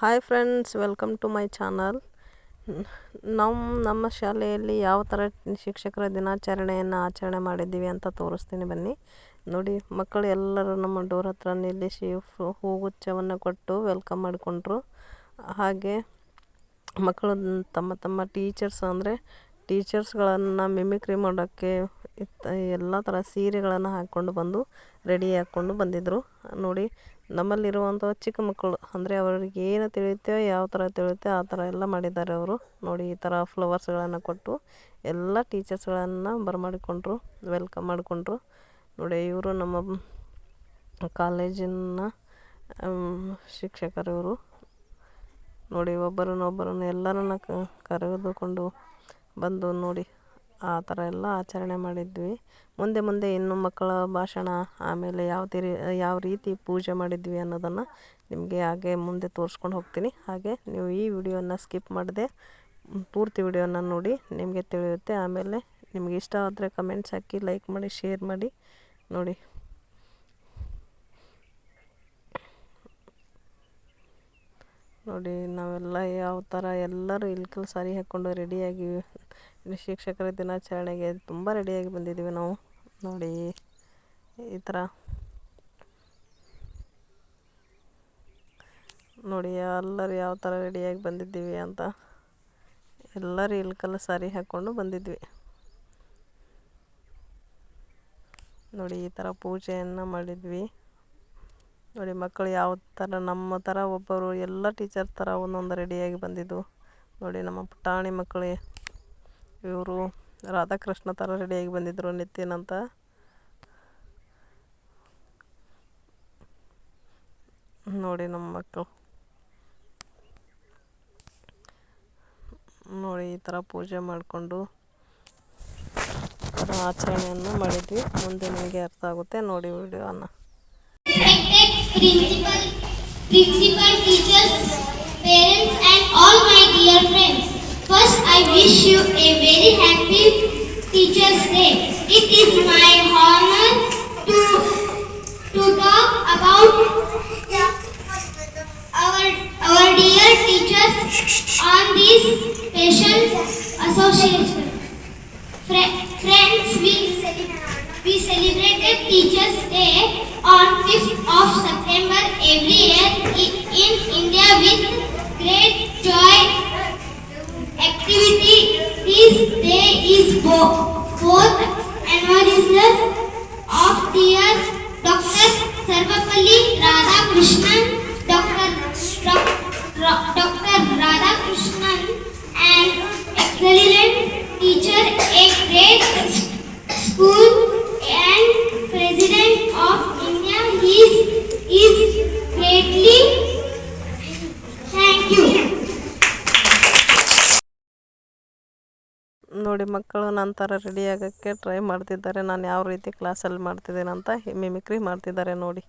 Hi friends welcome to my channel ನಮ್ಮ ನಮ್ಮ ಶಾಲೆಯಲ್ಲಿ ಯಾವ ಥರ ಶಿಕ್ಷಕರ ದಿನಾಚರಣೆಯನ್ನು ಆಚರಣೆ ಮಾಡಿದ್ದೀವಿ ಅಂತ ತೋರಿಸ್ತೀನಿ ಬನ್ನಿ. ನೋಡಿ, ಮಕ್ಕಳು ಎಲ್ಲರೂ ನಮ್ಮ ಡೋರ್ ಹತ್ರ ನಿಲ್ಲಿಸಿ ಹೂಗುಚ್ಛವನ್ನು ಕೊಟ್ಟು ವೆಲ್ಕಮ್ ಮಾಡಿಕೊಂಡ್ರು. ಹಾಗೆ ಮಕ್ಕಳು, ತಮ್ಮ ತಮ್ಮ ಟೀಚರ್ಸ್ ಅಂದರೆ ಟೀಚರ್ಸ್ಗಳನ್ನು ಮಿಮಿಕ್ರಿ ಮಾಡೋಕ್ಕೆ ಇತ್ತ ಎಲ್ಲ ಥರ ಸೀರೆಗಳನ್ನು ಹಾಕ್ಕೊಂಡು ಬಂದು ರೆಡಿ ಹಾಕ್ಕೊಂಡು ಬಂದಿದ್ದರು ನೋಡಿ, ನಮ್ಮಲ್ಲಿರುವಂಥ ಚಿಕ್ಕ ಮಕ್ಕಳು, ಅಂದರೆ ಅವರಿಗೆ ಏನು ತಿಳಿಯುತ್ತೆ, ಯಾವ ಥರ ತಿಳಿಯುತ್ತೆ ಆ ಥರ ಎಲ್ಲ ಮಾಡಿದ್ದಾರೆ ಅವರು. ನೋಡಿ, ಈ ಥರ ಫ್ಲವರ್ಸ್ಗಳನ್ನು ಕೊಟ್ಟು ಎಲ್ಲ ಟೀಚರ್ಸ್ಗಳನ್ನು ಬರಮಾಡಿಕೊಂಡ್ರು, ವೆಲ್ಕಮ್ ಮಾಡಿಕೊಂಡ್ರು. ನೋಡಿ, ಇವರು ನಮ್ಮ ಕಾಲೇಜಿನ ಶಿಕ್ಷಕರು ಇವರು. ನೋಡಿ, ಒಬ್ಬರನ್ನೊಬ್ಬರನ್ನು ಎಲ್ಲರನ್ನ ಕರೆದುಕೊಂಡು ಬಂದು ನೋಡಿ ಆ ಥರ ಎಲ್ಲ ಆಚರಣೆ ಮಾಡಿದ್ವಿ. ಮುಂದೆ ಮುಂದೆ ಇನ್ನು ಮಕ್ಕಳ ಭಾಷಣ, ಆಮೇಲೆ ಯಾವ ರೀ ಯಾವ ರೀತಿ ಪೂಜೆ ಮಾಡಿದ್ವಿ ಅನ್ನೋದನ್ನು ನಿಮಗೆ ಹಾಗೆ ಮುಂದೆ ತೋರಿಸ್ಕೊಂಡು ಹೋಗ್ತೀನಿ. ಹಾಗೆ ನೀವು ಈ ವಿಡಿಯೋನ ಸ್ಕಿಪ್ ಮಾಡದೆ ಪೂರ್ತಿ ವಿಡಿಯೋನ ನೋಡಿ ನಿಮಗೆ ತಿಳಿಯುತ್ತೆ. ಆಮೇಲೆ ನಿಮಗೆ ಇಷ್ಟ ಆದರೆ ಕಮೆಂಟ್ಸ್ ಹಾಕಿ, ಲೈಕ್ ಮಾಡಿ, ಶೇರ್ ಮಾಡಿ ನೋಡಿ. ನೋಡಿ ನಾವೆಲ್ಲ ಯಾವ ಥರ ಎಲ್ಲರೂ ಇಲ್ಕಲ್ ಸಾರಿ ಹಾಕ್ಕೊಂಡು ರೆಡಿಯಾಗಿ ಶಿಕ್ಷಕರ ದಿನಾಚರಣೆಗೆ ತುಂಬ ರೆಡಿಯಾಗಿ ಬಂದಿದ್ದೀವಿ ನಾವು. ನೋಡಿ, ಈ ಥರ ನೋಡಿ, ಎಲ್ಲರೂ ಯಾವ ಥರ ರೆಡಿಯಾಗಿ ಬಂದಿದ್ದೀವಿ ಅಂತ. ಎಲ್ಲರೂ ಇಲ್ಕಲ್ಲ ಸಾರಿ ಹಾಕ್ಕೊಂಡು ಬಂದಿದ್ವಿ. ನೋಡಿ, ಈ ಥರ ಪೂಜೆಯನ್ನು ಮಾಡಿದ್ವಿ. ನೋಡಿ, ಮಕ್ಕಳು ಯಾವ ಥರ ನಮ್ಮ ಥರ ಒಬ್ಬರು, ಎಲ್ಲ ಟೀಚರ್ ಥರ ಒಂದೊಂದು ರೆಡಿಯಾಗಿ ಬಂದಿದ್ದು. ನೋಡಿ, ನಮ್ಮ ಪುಟಾಣಿ ಮಕ್ಕಳೇ. ಇವರು ರಾಧಾಕೃಷ್ಣ ಥರ ರೆಡಿಯಾಗಿ ಬಂದಿದ್ದರು ನಿತಿನ್ ಅಂತ. ನೋಡಿ ನಮ್ಮ ಮಕ್ಕಳು. ನೋಡಿ ಈ ಥರ ಪೂಜೆ ಮಾಡಿಕೊಂಡು ಆಚರಣೆಯನ್ನು ಮಾಡಿದ್ವಿ. ಮುಂದೆ ನಿಮಗೆ ಅರ್ಥ ಆಗುತ್ತೆ. ನೋಡಿ ವಿಡಿಯೋನ. Principal teachers principal I wish you a very happy Teachers' Day. It is my honor to, to talk about our, our dear teachers on this special association. Fri- Friends, we, we celebrated ಮಕ್ಕಳು ನನ್ನ ಥರ ready ಆಗೋಕ್ಕೆ try ಮಾಡ್ತಿದ್ದಾರೆ. ನಾನು ಯಾವ ರೀತಿ ಕ್ಲಾಸಲ್ಲಿ ಮಾಡ್ತಿದ್ದೀನಿ ಅಂತ ಮಿಮಿಕ್ರಿ ಮಾಡ್ತಿದ್ದಾರೆ ನೋಡಿ.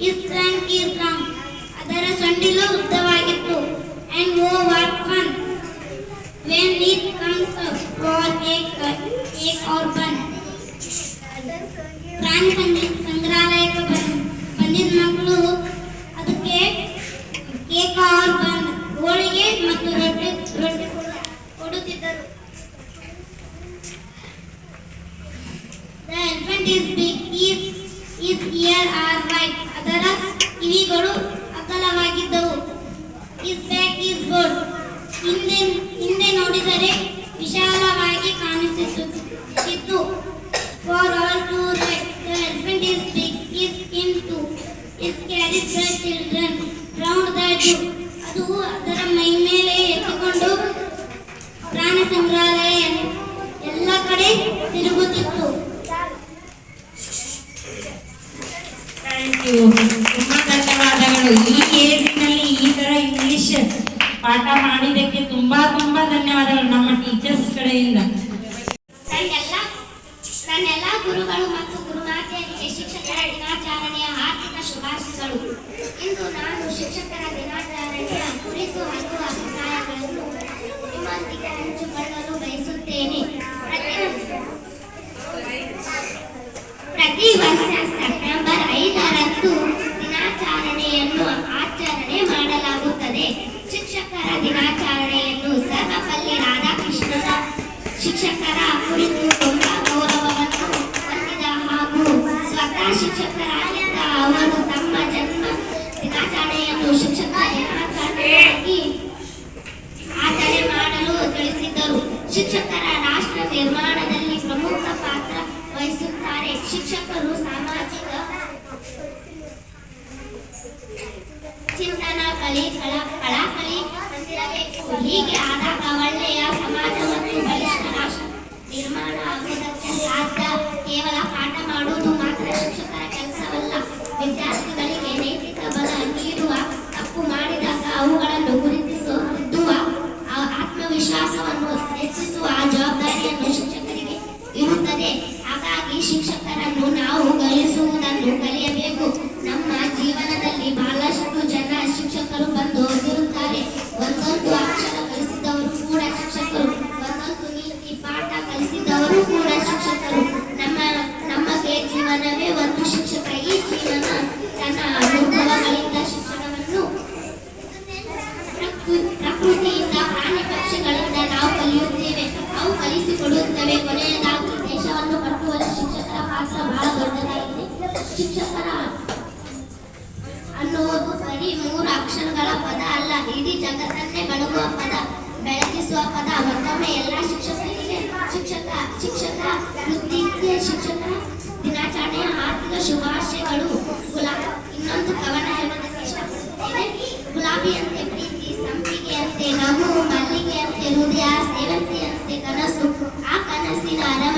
ರ್ಯಾಂಕ್ ಈಸ್ ಅದರ ಸೊಂಡಿಲು ಉದ್ದವಾಗಿತ್ತು. And oh what fun when it comes for cake cake or bun ಪ್ರಾಣಿ ಸಂಗ್ರ- ಸಂಗ್ರಹಾಲಯಕ್ಕೆ ಬಂದ್- ಬಂದಿದ್ದ ಮಕ್ಕಳು ಅದಕ್ಕೆ ಕೇಕ್ ಆರ್ ಬನ್ ಹೋಳಿಗೆ ಮತ್ತು ರೊಟ್ಟಿ ರೊಟ್ಟಿ ಕೊಡು- ಕೊಡುತ್ತಿದ್ದರು. The elephant is big. His, his ear are ಕಿವಿಗಳು ಅಗಲವಾಗಿದ್ದವು ಇಸ್ ಬ್ಯಾಕ್ ಇಸ್ ಗೋಡ್ ಹಿಂದೆ ಹಿಂದೆ ನೋಡಿದರೆ ವಿಶಾಲವಾಗಿ ಕಾಣಿಸುತ್ತಿತ್ತು. For all to husband is big is in to is carry children round the zoo ಅದು ಅದರ ಮೈಮೇಲೆ ಎತ್ತಿಕೊಂಡು ಪ್ರಾಣಿ ಸಂಗ್ರಹಾಲಯ ಎಲ್ಲ ಕಡೆ ತಿರುಗುತ್ತಿತ್ತು. ಪಾಠ ಮಾಡಿದ್ದಕ್ಕೆ ತುಂಬಾ ತುಂಬಾ ಧನ್ಯವಾದಗಳು ನಮ್ಮ ಟೀಚರ್ಸ್ ಕಡೆಯಿಂದ. ನಿರ್ಮಾಣದಲ್ಲಿ ಪ್ರಮುಖ ಪಾತ್ರ ವಹಿಸುತ್ತಾರೆ. ಶಿಕ್ಷಕರು ಸಾಮಾಜಿಕ ಚಿಂತನಾ, ಕಲಿ, ಕಳ ಹೊಂದಿರಬೇಕು. ಹೀಗೆ ಆದಾಗ ಒಳ್ಳೆಯ ಸಮಾಜ ಮತ್ತು ನಿರ್ಮಾಣ ಆಗುವುದಕ್ಕೆ ಸಾಧ್ಯ. ಕೇವಲ ಪಾಠ ಮಾಡುವುದು ಮಾತ್ರ ಶಿಕ್ಷಕರ ಕೆಲಸವಲ್ಲ. ವಿದ್ಯಾರ್ಥಿಗಳಿಗೆ ಜೀವನವೇ ಒಂದು ಶಿಕ್ಷಕ ಈ ಜೀವನ ತನ್ನ ಅನುಭವಗಳಿಂದ ಶಿಕ್ಷಣವನ್ನು ಪ್ರಕೃ- ಪ್ರಕೃತಿಯಿಂದ ಪ್ರಾಣಿ ಪಕ್ಷಿಗಳಿಂದ ನಾವು ಕಲಿಯುತ್ತೇವೆ. ಅವು ಕಲಿಸಿಕೊಡುತ್ತವೆ. ಕೊನೆಯದಾಗಿ ದೇಶವನ್ನು ಕಟ್ಟುವಲ್ಲಿ ಶಿಕ್ಷಕರ ಪಾತ್ರ ಬಹಳ ದೊಡ್ಡದಾಗಿದೆ. ಶಿಕ್ಷಕರ ಅನ್ನುವುದು ಬರೀ ಮೂರು ಅಕ್ಷರಗಳ ಪದ ಅಲ್ಲ. ಇಡೀ ಜಗತ್ತನ್ನೇ ಬೆಳಗುವ ಪದ ಬೆಳಗಿಸುವ ಪದ. ಮತ್ತೊಮ್ಮೆ ಎಲ್ಲ ಶಿಕ್ಷಕರಿಗೆ ಶಿಕ್ಷಕ ಶಿಕ್ಷಕ ವೃತ್ತಿಗೆ ಶಿಕ್ಷಕರ ದಿನಾಚರಣೆಯ ಆರ್ಥಿಕ ಶುಭಾಶಯಗಳು ಗುಲಾ ಇನ್ನೊಂದು ಕವನ ಹೇಳೋದಕ್ಕೆ ಇಷ್ಟಪಡುತ್ತೇನೆ ಗುಲಾಬಿಯಂತೆ ಪ್ರೀತಿ ಸಂಪಿಗೆಯಂತೆ ನಗು ಮಲ್ಲಿಗೆಯಂತೆ ಹೃದಯ ಸೇವಂತಿಯಂತೆ ಕನಸು ಆ ಕನಸಿನ ಅರಮನೆಯಲ್ಲಿ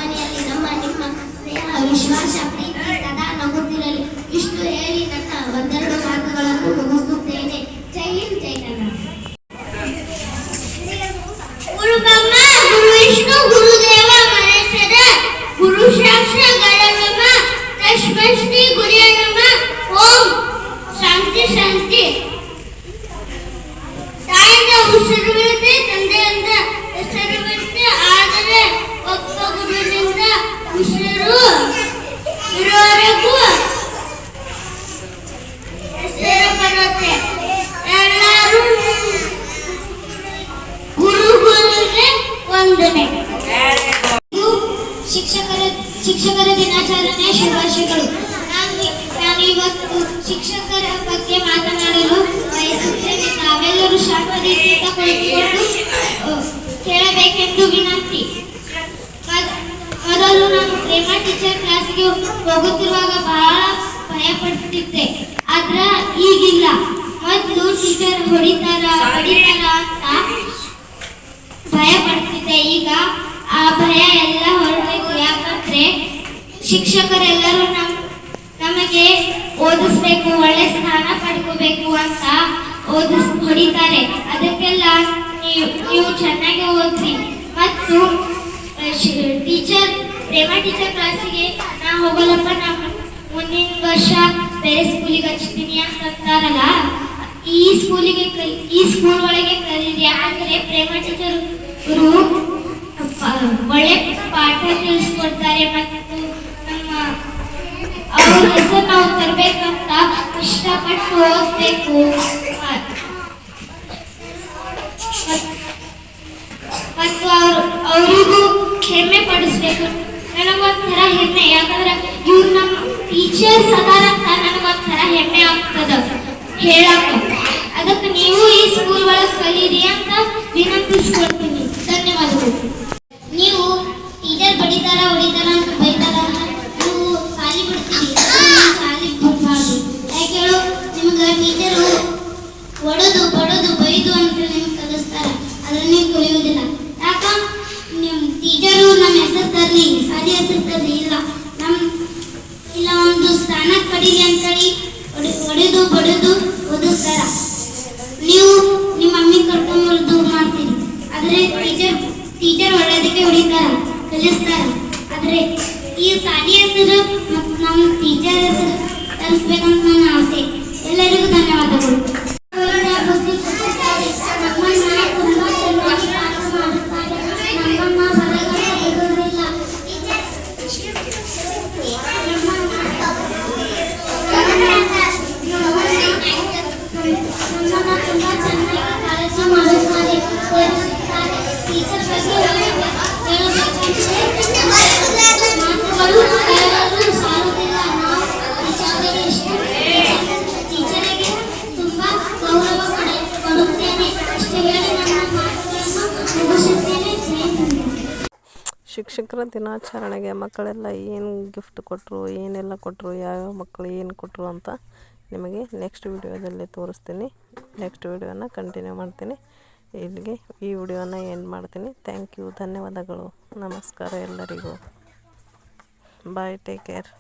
ಗುರುಗಳಿಗೆ ವಂದನೆ. ಶಿಕ್ಷಕರ ಶಿಕ್ಷಕರ ದಿನಾಚರಣೆ ಶುಭಾಶಯಗಳು. ನಾನು ನಾನು ಇವತ್ತು ಶಿಕ್ಷಕರ ಬಗ್ಗೆ ಮಾತನಾಡಲು ಬಯಸುತ್ತೇನೆ ನಾವೆಲ್ಲರೂ ಶಾಂತ ರೀತಿಯಿಂದ ಕುಳಿತುಕೊಂಡು ಕೇಳಬೇಕೆಂದು ವಿನಂತಿ. ಮೊದಲು ನಾನು ಪ್ರೇಮ ಟೀಚರ್ ಕ್ಲಾಸ್ಗೆ ಹೋಗುತ್ತಿರುವಾಗ ಬಹಳ ಭಯ ಪಡ್ತಿದ್ದೆ. ಆದ್ರ ಈಗಿಲ್ಲ. ಮೊದಲು ಟೀಚರ್ ಹೊಡಿತಾರ ಹೊಡಿತಾರ ಅಂತ ಭಯ ಪಡ್ತಿದ್ದೆ. ಈಗ ಆ ಭಯ ಎಲ್ಲ ಹೊರಬೇಕು ಯಾಕಂದ್ರೆ ಶಿಕ್ಷಕರೆಲ್ಲರೂ ನಮ್, ನಮಗೆ ಓದಿಸ್ಬೇಕು, ಒಳ್ಳೆ ಸ್ಥಾನ ಪಡ್ಕೋಬೇಕು ಅಂತ ಓದಿಸ್, ಹೊಡಿತಾರೆ. ಅದಕ್ಕೆಲ್ಲ ನೀವು ನೀವು ಚೆನ್ನಾಗಿ ಓದ್ರಿ. ಮತ್ತು ಟೀಚರ್, ಪ್ರೇಮ ಟೀಚರ್ ಕ್ಲಾಸಿಗೆ ನಾ ಹೋಗಲ್ಲಪ್ಪ ನಾ ಮುಂದಿನ ವರ್ಷ ಬೇರೆ ಸ್ಕೂಲಿಗೆ ಹಚ್ತೀನಿ ಅಂತ ಅಂತಾರಲ್ಲ, ಈ ಸ್ಕೂಲಿಗೆ ಕಲಿ- ಈ ಸ್ಕೂಲ್ ಒಳಗೆ ಕಲೀರಿ ಯಾಕಂದ್ರೆ ಪ್ರೇಮ ಟೀಚರ್ ಒಳ್ಳೆ ಪಾಠ ತಿಳಿಸ್ಕೊಡ್ತಾರೆ ಮತ್ತು ನಮ್ಮ ಅವ್ರ ಹೆಸರು ನಾವು ತರಬೇಕಂತ ಕಷ್ಟಪಟ್ಟು ಓದಬೇಕು. ಮತ್ತು ಅವರು ಅವರಿಗೂ ಹೆಮ್ಮೆ ಪಡಿಸ್ಬೇಕು. ನನಗೊಂಥರ ಹೆಮ್ಮೆ, ಯಾಕಂದ್ರೆ ಇವ್ರು ನಮ್ಮ ಟೀಚರ್ಸ್ ಅದಾರಂತ ನನಗೊಂಥರ ಹೆಮ್ಮೆ ಆಗ್ತದ. ಹೇಳಕ್ಕ ಅದಕ್ಕೆ ನೀವು ಈ ಸ್ಕೂಲ್ ಒಳಗೆ ಕಲೀರಿ ಅಂತ ವಿನಂತಿಸ್ಕೊಳ್ತೀನಿ ಧನ್ಯವಾದಗಳು ನೀವು ಟೀಚರ್ ಬಡಿತಾರ ಹೊಡಿತಾರ ಅಂತ ಬೈತಾರ ಅಂತ ನೀವು ಸಾಲಿ ಬಿಡ್ತೀರಿ ಸಾಲಿ ಬಿಡಬಾರ್ದು ಯಾಕೆ ಹೇಳು ನಿಮ್ಗೆ ಟೀಚರು ಒಡೆದು ಬಡದು ಬೈದು ಅಂತ ನಿಮ್ಗೆ ಕಲಿಸ್ತಾರೆ ಆದ್ರೆ ನೀವು ಕಲಿಯೋದಿಲ್ಲ ಯಾಕ ನಿಮ್ಮ ಟೀಚರು ನಮ್ಮ ಹೆಸರು ತರಲಿ ಸಾಲಿ ಹೆಸರು ತರಲಿ ಇಲ್ಲ ನಮ್ಮ ಇಲ್ಲ ಒಂದು ಸ್ಥಾನಕ್ಕೆ ಪಡೀಲಿ ಅಂತೇಳಿ ಹೊಡೆ- ಹೊಡೆದು ಬಡಿದು ಓದಿಸ್ತಾರ ನೀವು ನಿಮ್ಮ ಮಮ್ಮಿ ಕರ್ಕೊಂಬರ್ದು ಮಾಡ್ತೀರಿ ಆದ್ರೆ ಟೀಚರ್ ಟೀಚರ್ ಒಳ್ಳೆದಕ್ಕೆ ಹೊಡಿತಾರ ಕಲಿಸ್ತಾರ ಆದ್ರೆ ಈ ಸಾಲಿ ಹೆಸರು ಮತ್ತು ನಮ್ಮ ಟೀಚರ್ ಹೆಸರು ತರಿಸ್ಬೇಕಂತ ನನ್ನ ಆಸೆ ಎಲ್ಲರಿಗೂ ಧನ್ಯವಾದಗಳು ಶಿಕ್ಷಕರ ದಿನಾಚರಣೆಗೆ ಮಕ್ಕಳೆಲ್ಲ ಏನು ಗಿಫ್ಟ್ ಕೊಟ್ಟರು ಏನೆಲ್ಲ ಕೊಟ್ಟರು ಯಾವ್ಯಾವ ಮಕ್ಕಳು ಏನು ಕೊಟ್ಟರು ಅಂತ ನಿಮಗೆ ನೆಕ್ಸ್ಟ್ ವಿಡಿಯೋದಲ್ಲಿ ತೋರಿಸ್ತೀನಿ. ನೆಕ್ಸ್ಟ್ ವಿಡಿಯೋನ ಕಂಟಿನ್ಯೂ ಮಾಡ್ತೀನಿ. ಇಲ್ಲಿಗೆ ಈ ವಿಡಿಯೋನ ಎಂಡ್ ಮಾಡ್ತೀನಿ. ಥ್ಯಾಂಕ್ ಯು ಧನ್ಯವಾದಗಳು. ನಮಸ್ಕಾರ ಎಲ್ಲರಿಗೂ. Bye take care